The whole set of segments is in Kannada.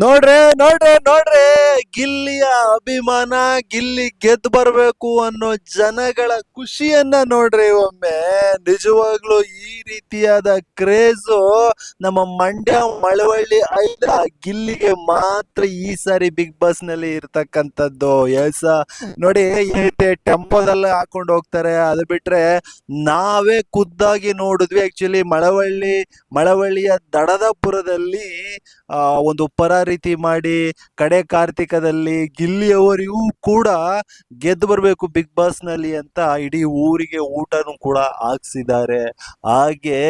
ನೋಡ್ರೆ ನೋಡ್ರೆ ನೋಡ್ರೆ, ಗಿಲ್ಲಿಯ ಅಭಿಮಾನ, ಗಿಲ್ಲಿ ಗೆದ್ದು ಬರ್ಬೇಕು ಅನ್ನೋ ಜನಗಳ ಖುಷಿಯನ್ನ ನೋಡ್ರಿ ಒಮ್ಮೆ. ನಿಜವಾಗ್ಲೂ ಈ ರೀತಿಯಾದ ಕ್ರೇಜು ನಮ್ಮ ಮಂಡ್ಯ ಮಳವಳ್ಳಿ ಐದ ಗಿಲ್ಲಿಗೆ ಮಾತ್ರ ಈ ಸಾರಿ ಬಿಗ್ ಬಾಸ್ನಲ್ಲಿ ಇರ್ತಕ್ಕಂಥದ್ದು. ಎಸ, ನೋಡಿ ಟೆಂಪೋದಲ್ಲಿ ಹಾಕೊಂಡು ಹೋಗ್ತಾರೆ. ಅದು ಬಿಟ್ರೆ ನಾವೇ ಖುದ್ದಾಗಿ ನೋಡಿದ್ವಿ. ಆಕ್ಚುಲಿ ಮಳವಳ್ಳಿ, ಮಳವಳ್ಳಿಯ ದಡದಪುರದಲ್ಲಿ ಒಂದು ಪರ ರೀತಿ ಮಾಡಿ ಕಡೆ ಕಾರ್ತಿಕದಲ್ಲಿ ಗಿಲ್ಲಿಯವರಿಗೂ ಕೂಡ ಗೆದ್ದು ಬರಬೇಕು ಬಿಗ್ ಬಾಸ್ನಲ್ಲಿ ಅಂತ ಇಡೀ ಊರಿಗೆ ಊಟನೂ ಕೂಡ ಹಾಕ್ಸಿದ್ದಾರೆ. ಹಾಗೆ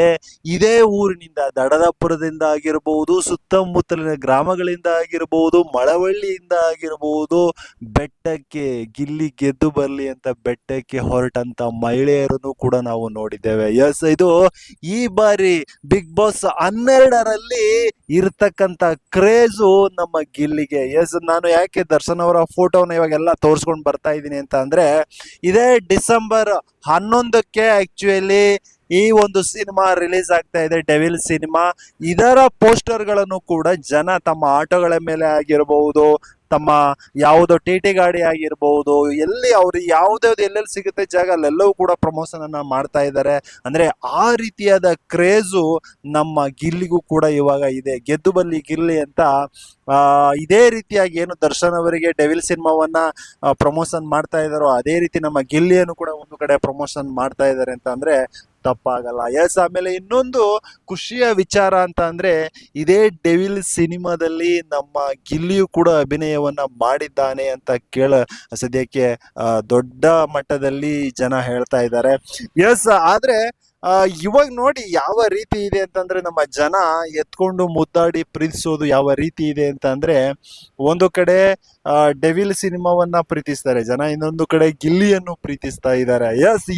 ಇದೇ ಊರಿನಿಂದ ದಡದಪುರದಿಂದ ಆಗಿರಬಹುದು ಸುತ್ತಮುತ್ತಲಿನ ಗ್ರಾಮಗಳಿಂದ ಆಗಿರಬಹುದು ಮಳವಳ್ಳಿಯಿಂದ ಆಗಿರಬಹುದು ಬೆಟ್ಟಕ್ಕೆ ಗಿಲ್ಲಿ ಗೆದ್ದು ಬರಲಿ ಅಂತ ಬೆಟ್ಟಕ್ಕೆ ಹೊರಟಂತ ಮಹಿಳೆಯರನ್ನು ಕೂಡ ನಾವು ನೋಡಿದ್ದೇವೆ. ಎಸ್, ಇದು ಈ ಬಾರಿ ಬಿಗ್ ಬಾಸ್ ಹನ್ನೆರಡರಲ್ಲಿ ಇರ್ತಕ್ಕಂತ ಕ್ರೇಜು ನಮ್ಮ ಗಿಲ್ಲಿಗೆ. ಎಸ್, ನಾನು ಯಾಕೆ ದರ್ಶನ್ ಅವರ ಫೋಟೋನ ಇವಾಗೆಲ್ಲ ತೋರಿಸ್ಕೊಂಡು ಬರ್ತಾ ಇದ್ದೀನಿ ಅಂತ ಅಂದ್ರೆ, ಇದೇ ಡಿಸೆಂಬರ್ ಹನ್ನೊಂದಕ್ಕೆ ಆಕ್ಚುಯಲಿ ಈ ಒಂದು ಸಿನಿಮಾ ರಿಲೀಸ್ ಆಗ್ತಾ ಇದೆ, ಡೆವಿಲ್ ಸಿನಿಮಾ. ಇದರ ಪೋಸ್ಟರ್ಗಳನ್ನು ಕೂಡ ಜನ ತಮ್ಮ ಆಟೋಗಳ ಮೇಲೆ ಆಗಿರಬಹುದು ತಮ್ಮ ಯಾವುದೋ ಟಿ ಟಿ ಗಾಡಿ ಆಗಿರ್ಬೋದು, ಎಲ್ಲಿ ಅವ್ರು ಯಾವ್ದ್ಯಾವ್ದು ಎಲ್ಲೆಲ್ಲಿ ಸಿಗುತ್ತೆ ಜಾಗ ಅಲ್ಲೆಲ್ಲವೂ ಕೂಡ ಪ್ರಮೋಷನ್ ಅನ್ನ ಮಾಡ್ತಾ ಇದ್ದಾರೆ. ಅಂದ್ರೆ ಆ ರೀತಿಯಾದ ಕ್ರೇಜು ನಮ್ಮ ಗಿಲ್ಲಿಗೂ ಕೂಡ ಇವಾಗ ಇದೆ. ಗೆದ್ದು ಬಲ್ಲಿ ಗಿಲ್ಲಿ ಅಂತ ಇದೇ ರೀತಿಯಾಗಿ ಏನು ದರ್ಶನ್ ಅವರಿಗೆ ಡೆವಿಲ್ ಸಿನಿಮಾವನ್ನ ಪ್ರಮೋಷನ್ ಮಾಡ್ತಾ ಇದ್ದಾರೋ, ಅದೇ ರೀತಿ ನಮ್ಮ ಗಿಲ್ಲಿಯನ್ನು ಕೂಡ ಒಂದು ಕಡೆ ಪ್ರಮೋಷನ್ ಮಾಡ್ತಾ ಇದ್ದಾರೆ ಅಂತ ಅಂದ್ರೆ ತಪ್ಪಾಗಲ್ಲ. ಎಸ್ ಆಮೇಲೆ ಇನ್ನೊಂದು ಖುಷಿಯ ವಿಚಾರ ಅಂತ ಅಂದ್ರೆ, ಇದೇ ಡೆವಿಲ್ ಸಿನಿಮಾದಲ್ಲಿ ನಮ್ಮ ಗಿಲ್ಲಿಯು ಕೂಡ ಅಭಿನಯವನ್ನ ಮಾಡಿದ್ದಾನೆ ಅಂತ ಕೇಳ, ಸದ್ಯಕ್ಕೆ ದೊಡ್ಡ ಮಟ್ಟದಲ್ಲಿ ಜನ ಹೇಳ್ತಾ ಇದ್ದಾರೆ. ಎಸ್ ಆದ್ರೆ ಇವಾಗ ನೋಡಿ ಯಾವ ರೀತಿ ಇದೆ ಅಂತಂದ್ರೆ, ನಮ್ಮ ಜನ ಎತ್ಕೊಂಡು ಮುದ್ದಾಡಿ ಪ್ರೀತಿಸೋದು ಯಾವ ರೀತಿ ಇದೆ ಅಂತ ಒಂದು ಕಡೆ ಡೆವಿಲ್ ಸಿನಿಮಾವನ್ನ ಪ್ರೀತಿಸ್ತಾರೆ ಜನ, ಇನ್ನೊಂದು ಕಡೆ ಗಿಲ್ಲಿಯನ್ನು ಪ್ರೀತಿಸ್ತಾ ಇದ್ದಾರೆ. ಎಸ್